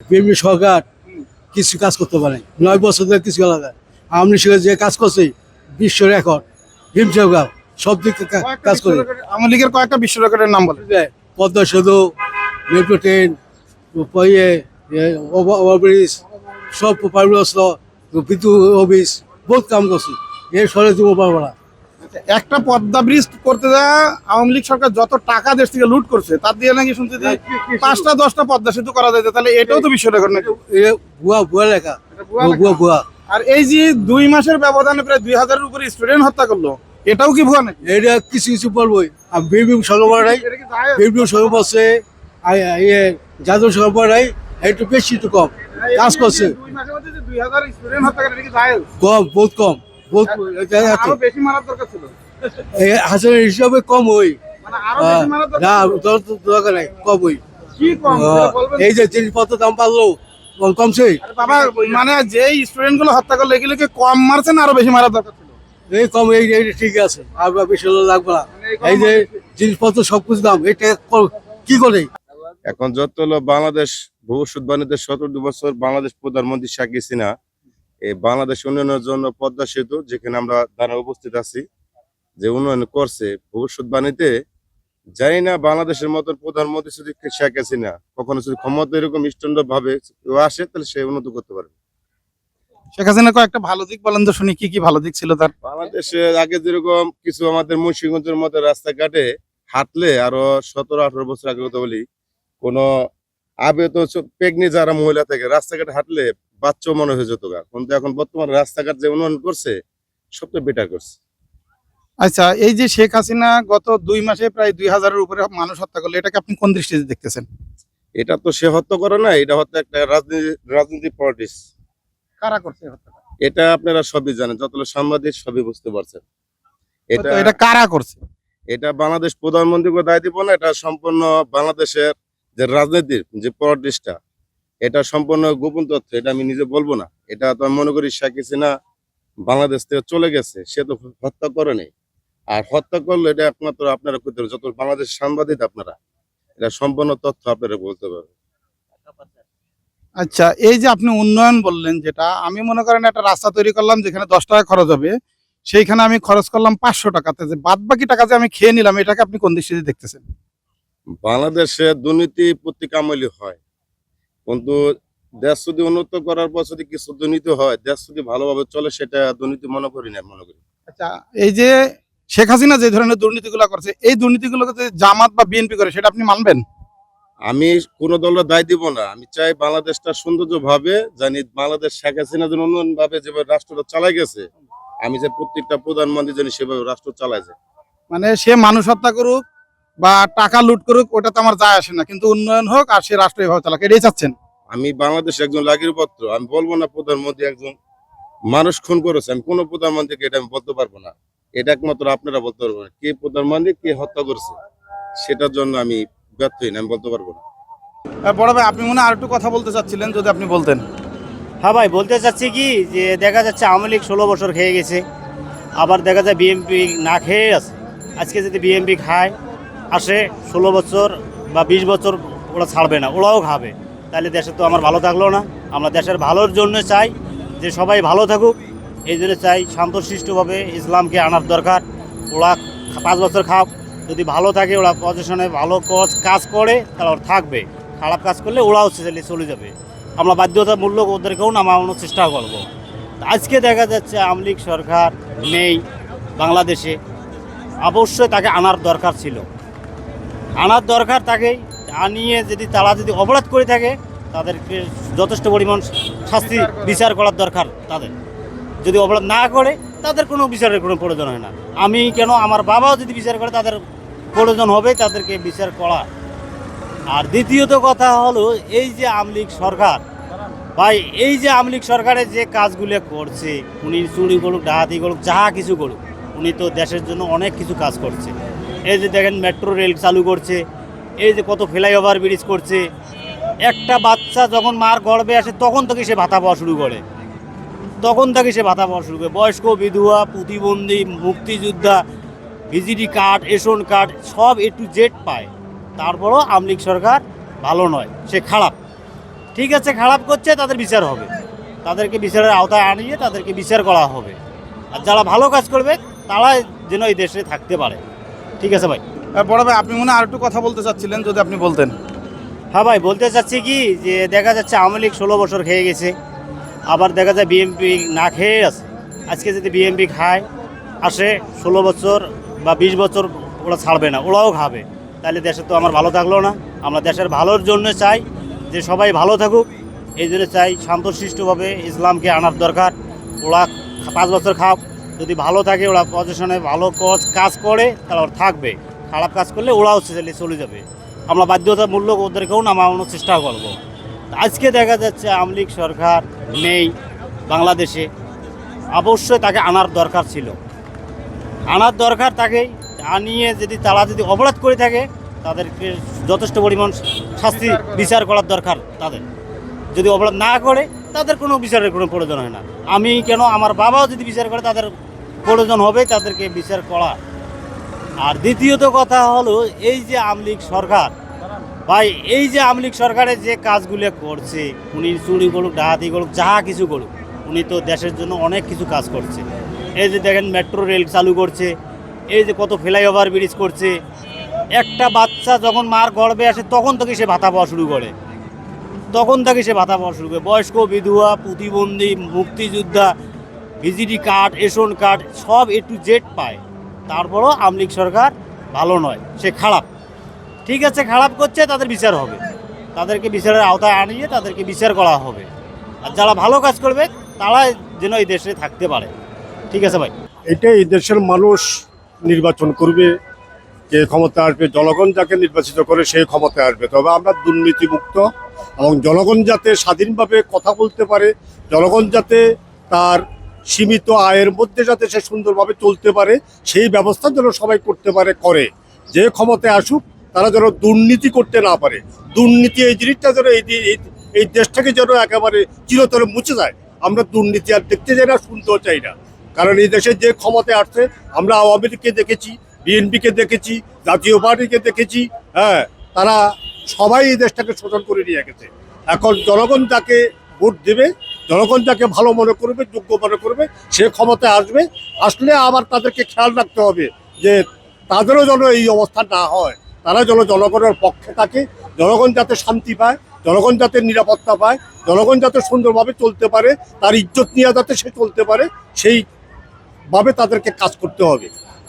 BNP সরকার কিছু কাজ করতে পারে নয় বছর ধরে কিছু আলাদা আমনি সরকার যে কাজ করছে বিশ্ব রেকর্ড ভীম সরকার সব দিক কাজ করে। আওয়ামী লীগের কয়েকটা বিশ্ব রেকর্ডের নাম বলে পদ্মা সেতু মেট্রো ট্রেন ওভারব্রিজ সব পাইবস্ত বিদ্যুৎ অফিস বহুত কাম করছে। এর সরে দিব পারব একটা পদ্মা ব্রিজ করতে যা আওয়ামী লীগ সরকার যত টাকা দেশ থেকে লুট করছে তার দিয়ে নাকি শুনতে যে পাঁচটা দশটা পদ্মা সেতু করা যায় তাহলে এটাও তো রেকর্ড নাকি? ভুয়া ভুয়া লেখা। ভুয়া ভুয়া আর এই যে দুই মাসের ব্যবধানে প্রায় দুই হাজারের উপরে স্টুডেন্ট হত্যা করল এটাও কি ভুয়া নাকি? এটা কিছু কিছু বলবোই। আর বিপিএম সরকার নাই সরকার আছে যাদব সরকার নাই একটু বেশি একটু কম। কাজ করছে? কম বহুত কম। বেশি মারার দরকার হিসাবে কম ওই। মানে আরও বেশি মারার দরকার না ছিল। দর- দর- দরকার নাই কম ওই। কি কম? সেটা বলবেন? এই যে জিনিসপত্র দাম পারল কমছে? বাবা মানে যে স্টুডেন্টগুলো হত্যা করল এগুলোকে কম মারছে না আরও বেশি মারার দরকার ছিল? এই কম এই এই ঠিক আছে আর বেশি লাগবে না। মানে এই যে জিনিসপত্র সবকিছু দাম এটা কি করে? এখন যত হলো বাংলাদেশ ভবিষ্যৎ বাণীদের সতেরো বছর বাংলাদেশ প্রধানমন্ত্রী শেখ হাসিনা বাংলাদেশ উন্নয়নের জন্য পদ্মা সেতু যেখানে আমরা দ্বারা উপস্থিত আছি যে উন্নয়ন করছে ভবিষ্যৎ বাণীতে জানি না বাংলাদেশের মতন প্রধানমন্ত্রী যদি শেখ হাসিনা কখনো যদি ক্ষমতা এরকম স্ট্যান্ড ভাবে কেউ আসে তাহলে সে উন্নত করতে পারবে। শেখ হাসিনা কয়েকটা ভালো দিক বলেন তো শুনি কি কি ভালো দিক ছিল তার? বাংলাদেশে আগে যেরকম কিছু আমাদের মুন্সিগঞ্জের মতো রাস্তাঘাটে হাঁটলে আরও সতেরো আঠারো বছর আগে কথা বলি কোনো আবে তো প্রেগনি যারা মহিলা থাকে রাস্তাঘাটে হাঁটলে বাচ্চাও মনে হয়ে যেত গা কিন্তু এখন বর্তমানে রাস্তাঘাট যে উন্নয়ন করছে সবচেয়ে বেটার করছে। আচ্ছা এই যে শেখ হাসিনা গত দুই মাসে প্রায় দুই হাজারের উপরে মানুষ হত্যা করল এটাকে আপনি কোন দৃষ্টিতে দেখতেছেন? এটা তো সে হত্যা করে না এটা হত্যা একটা রাজনীতি রাজনীতি পলিটিক্স কারা করছে? এটা আপনারা সবই জানেন যতগুলো সাংবাদিক সবই বুঝতে পারছেন। এটা এটা কারা করছে? এটা বাংলাদেশ প্রধানমন্ত্রীকে দায় দিব না এটা সম্পূর্ণ বাংলাদেশের যে রাজনীতির যে পলিটিক্সটা এটা সম্পূর্ণ গোপন তথ্য এটা আমি নিজে বলব না। এটা তো আমি মনে করি শেখ হাসিনা বাংলাদেশ থেকে চলে গেছে সে তো হত্যা করেনি আর হত্যা করলে এটা একমাত্র আপনারা করতে যত বাংলাদেশ সাংবাদিক আপনারা এটা সম্পূর্ণ তথ্য আপনারা বলতে পারবেন। আচ্ছা এই যে আপনি উন্নয়ন বললেন যেটা আমি মনে করেন একটা রাস্তা তৈরি করলাম যেখানে দশ টাকা খরচ হবে সেইখানে আমি খরচ করলাম পাঁচশো টাকাতে যে বাদ বাকি টাকা যে আমি খেয়ে নিলাম এটাকে আপনি কোন দৃষ্টিতে দেখতেছেন? বাংলাদেশে দুর্নীতি প্রতি কামালি হয়। কিন্তু দেশ যদি উন্নত করার পর যদি কিছু দুর্নীতি হয় দেশ যদি ভালোভাবে চলে সেটা দুর্নীতি মনে করি না মনে করি। আচ্ছা এই যে শেখ হাসিনা যে ধরনের দুর্নীতিগুলো করছে এই দুর্নীতিগুলোকে যে জামাত বা বিএনপি করে সেটা আপনি মানবেন? আমি কোন দলের দায় দিব না। আমি চাই বাংলাদেশটা সৌন্দর্য ভাবে জানি বাংলাদেশ শেখ হাসিনা যেন উন্নয়ন ভাবে যেভাবে রাষ্ট্রটা চালাই গেছে আমি যে প্রত্যেকটা প্রধানমন্ত্রী জানি সেভাবে রাষ্ট্র চালাই যায়। মানে সে মানুষ হত্যা করুক বা টাকা লুট করুক ওটা তো আমার যায় আসে না। কিন্তু উন্নয়ন হোক আর সে রাষ্ট্র এভাবে চালাক এটাই চাচ্ছেন? আমি বাংলাদেশ একজন লাগির পত্র আমি বলব না প্রধানমন্ত্রী একজন মানুষ খুন করেছে আমি কোনো প্রধানমন্ত্রীকে এটা আমি বলতে পারব না। এটা একমাত্র আপনারা বলতে পারবেন। না। কে প্রধানমন্ত্রী কে হত্যা করেছে সেটার জন্য আমি ব্যর্থ হই না আমি বলতে পারব না। বড় ভাই আপনি মনে হয় আর একটু কথা বলতে চাচ্ছিলেন যদি আপনি বলতেন। হ্যাঁ ভাই বলতে চাচ্ছি কি যে দেখা যাচ্ছে আওয়ামী লীগ ষোলো বছর খেয়ে গেছে আবার দেখা যায় বিএমপি না খেয়ে আছে। আজকে যদি বিএমপি খায় আসে, ষোলো বছর বা বিশ বছর ওরা ছাড়বে না, ওরাও খাবে। তাহলে দেশে তো আমার ভালো থাকল না। আমরা দেশের ভালোর জন্য চাই যে সবাই ভালো থাকুক, এই জন্য চাই শান্তশিষ্টভাবে ইসলামকে আনার দরকার। ওরা পাঁচ বছর খাও যদি ভালো থাকে, ওরা পজিশনে ভালো কজ- করে, তাহলে ওরা থাকবে। খারাপ কাজ করলে ওরাও চলে চলে যাবে। আমরা বাধ্যতামূলক ওদেরকেও নামানোর চেষ্টা করব। আজকে দেখা যাচ্ছে আওয়ামী সরকার নেই বাংলাদেশে। অবশ্যই তাকে আনার দরকার ছিল। আনার দরকার তাকে আনিয়ে যদি তারা যদি অপরাধ করে থাকে তাদেরকে যথেষ্ট পরিমাণ শাস্তি বিচার করার দরকার তাদের। যদি অপরাধ না করে তাদের কোনো বিচারের কোনো প্রয়োজন হয় না। আমি কেন আমার বাবাও যদি বিচার করে তাদের প্রয়োজন হবে তাদেরকে বিচার করা। আর দ্বিতীয়ত কথা হলো এই যে আমলিগ সরকার ভাই এই যে আমলিগ সরকারের যে কাজগুলো করছে উনি চুরি করুক ডাহাতি করুক যাহা কিছু করুক উনি তো দেশের জন্য অনেক কিছু কাজ করছে। এই যে দেখেন মেট্রো রেল চালু করছে, এই যে কত ফ্লাইওভার ব্রিজ করছে, একটা বাচ্চা যখন মার গর্বে আসে, তখন থেকে সে ভাতা পাওয়া শুরু করে। তখন থেকে সে ভাতা পাওয়া শুরু করে। বয়স্ক, বিধবা, প্রতিবন্ধী, মুক্তিযোদ্ধা, ভিজিডি কার্ড, রেশন কার্ড, সব এ টু জেড পায়। তারপরও আমলিগ সরকার ভালো নয়, সে খারাপ। ঠিক আছে, খারাপ করছে, তাদের বিচার হবে। তাদেরকে বিচারের আওতায় আনিয়ে তাদেরকে বিচার করা হবে। আর যারা ভালো কাজ করবে তারা যেন এই দেশে থাকতে পারে। ঠিক আছে ভাই। বড় ভাই আপনি মনে হয় আরেকটু কথা বলতে চাচ্ছিলেন যদি আপনি বলতেন। হ্যাঁ ভাই বলতে চাচ্ছি কি যে দেখা যাচ্ছে আওয়ামী লীগ ষোলো বছর খেয়ে গেছে আবার দেখা যায় বিএমপি না খেয়ে আছে। আজকে যদি বিএমপি খায় আসে ষোলো বছর বা বিশ বছর ওরা ছাড়বে না ওরাও খাবে। তাহলে দেশে তো আমার ভালো থাকল না। আমরা দেশের ভালোর জন্য চাই যে সবাই ভালো থাকুক এই জন্য চাই শান্তশিষ্টভাবে ইসলামকে আনার দরকার। ওরা পাঁচ বছর খাও যদি ভালো থাকে, ওরা পজিশনে ভালো কজ- কাজ করে, তাহলে ওরা থাকবে। খারাপ কাজ করলে ওরাও চলে চলে যাবে। আমরা বাধ্যতামূলক ওদেরকেও নামানোর চেষ্টা করব। আজকে দেখা যাচ্ছে আওয়ামী লীগ সরকার নেই বাংলাদেশে। অবশ্যই তাকে আনার দরকার ছিল। আনার দরকার তাকে আনিয়ে যদি তারা যদি অপরাধ করে থাকে, তাদেরকে যথেষ্ট পরিমাণ শাস্তি, বিচার করার দরকার তাদের। যদি অপরাধ না করে, তাদের কোনো বিচারের কোনো প্রয়োজন হয় না। আমি কেন, আমার বাবাও যদি বিচার করে, তাদের প্রয়োজন হবে তাদেরকে বিচার করা। আর দ্বিতীয়ত কথা হলো, এই যে আমলিগ সরকার, ভাই, এই যে আমলিগ সরকারের যে কাজগুলো করছে, উনি চুরি করুক ডাহাতি করুক যাহা কিছু করুক, উনি তো দেশের জন্য অনেক কিছু কাজ করছে। এই যে দেখেন, মেট্রো রেল চালু করছে, এই যে কত ফ্লাইওভার ব্রিজ করছে, একটা বাচ্চা যখন মার গর্বে আসে, তখন থেকে সে ভাতা পাওয়া শুরু করে। তখন থেকে সে ভাতা পাওয়া শুরু করে। বয়স্ক বিধবা, প্রতিবন্ধী, মুক্তিযোদ্ধা ভিজিটি কার্ড, রেশন কার্ড, সব এ টু জেড পায়। তারপরও আমলিগ সরকার ভালো নয়, সে খারাপ। ঠিক আছে, খারাপ করছে, তাদের বিচার হবে। তাদেরকে বিচারের আওতায় আনিয়ে তাদেরকে বিচার করা হবে। আর যারা ভালো কাজ করবে, তারা যেন এই দেশে থাকতে পারে। ঠিক আছে ভাই? এটা এই দেশের মানুষ নির্বাচন করবে, যে ক্ষমতা আসবে, জনগণ যাকে নির্বাচিত করে সেই ক্ষমতায় আসবে। তবে আমরা দুর্নীতিমুক্ত এবং জনগণ যাতে স্বাধীনভাবে কথা বলতে পারে, জনগণ যাতে তার সীমিত আয়ের মধ্যে যাতে সে সুন্দরভাবে চলতে পারে, সেই ব্যবস্থা যেন সবাই করতে পারে, করে। যে ক্ষমতায় আসুক, তারা যেন দুর্নীতি করতে না পারে। দুর্নীতি এই জিনিসটা যেন এই এই- দেশটাকে যেন একেবারে চিরতরে মুছে যায়। আমরা দুর্নীতি আর দেখতে চাই না, শুনতেও চাই না। কারণ এই দেশে যে ক্ষমতায় আসছে, আমরা আওয়ামী লীগকে দেখেছি, বিএনপিকে দেখেছি, জাতীয় পার্টিকে দেখেছি হ্যাঁ তারা সবাই এই দেশটাকে শোষণ করে নিয়ে গেছে। এখন জনগণ তাকে ভোট দেবে জনগণ যাকে ভালো মনে করবে, যোগ্য মনে করবে, সে ক্ষমতায় আসবে, আসলে আবার তাদেরকে খেয়াল রাখতে হবে যে তাদেরও যেন এই অবস্থা না হয়। তারা যেন জনগণের পক্ষে থাকে, জনগণ যাতে শান্তি পায়, জনগণ যাতে নিরাপত্তা পায়, জনগণ যাতে সুন্দরভাবে চলতে পারে, তার ইজ্জত নিয়ে যাতে সে চলতে পারে সেই ভাবে তাদেরকে কাজ করতে হবে।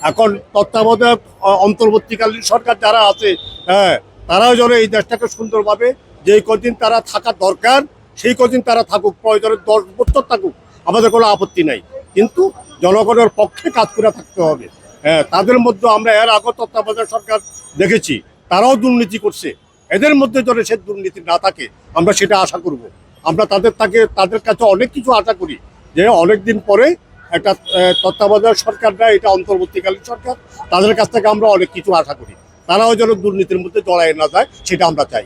এখন তত্ত্বাবধায়ক অন্তর্বর্তীকালীন সরকার যারা আছে হ্যাঁ তারাও যেন এই দেশটাকে সুন্দরভাবে, যেই কদিন তারা থাকা দরকার সেই কদিন তারা থাকুক প্রয়োজনে দশ বছর থাকুক, আমাদের কোনো আপত্তি নাই। কিন্তু জনগণের পক্ষে কাজ করে থাকতে হবে। হ্যাঁ তাদের মধ্যে আমরা এর আগে তত্ত্বাবধায়ক সরকার দেখেছি, তারাও দুর্নীতি করছে। এদের মধ্যে যদি সে দুর্নীতি না থাকে, আমরা সেটা আশা করব। আমরা তাদের তাকে, তাদের কাছে অনেক কিছু আশা করি, যে অনেক দিন পরে একটা তত্ত্বাবধায়ক সরকাররা এটা অন্তর্বর্তীকালীন সরকার, তাদের কাছ থেকে আমরা অনেক কিছু আশা করি। তারাও যেন দুর্নীতির মধ্যে জড়ায় না যায়, সেটা আমরা চাই।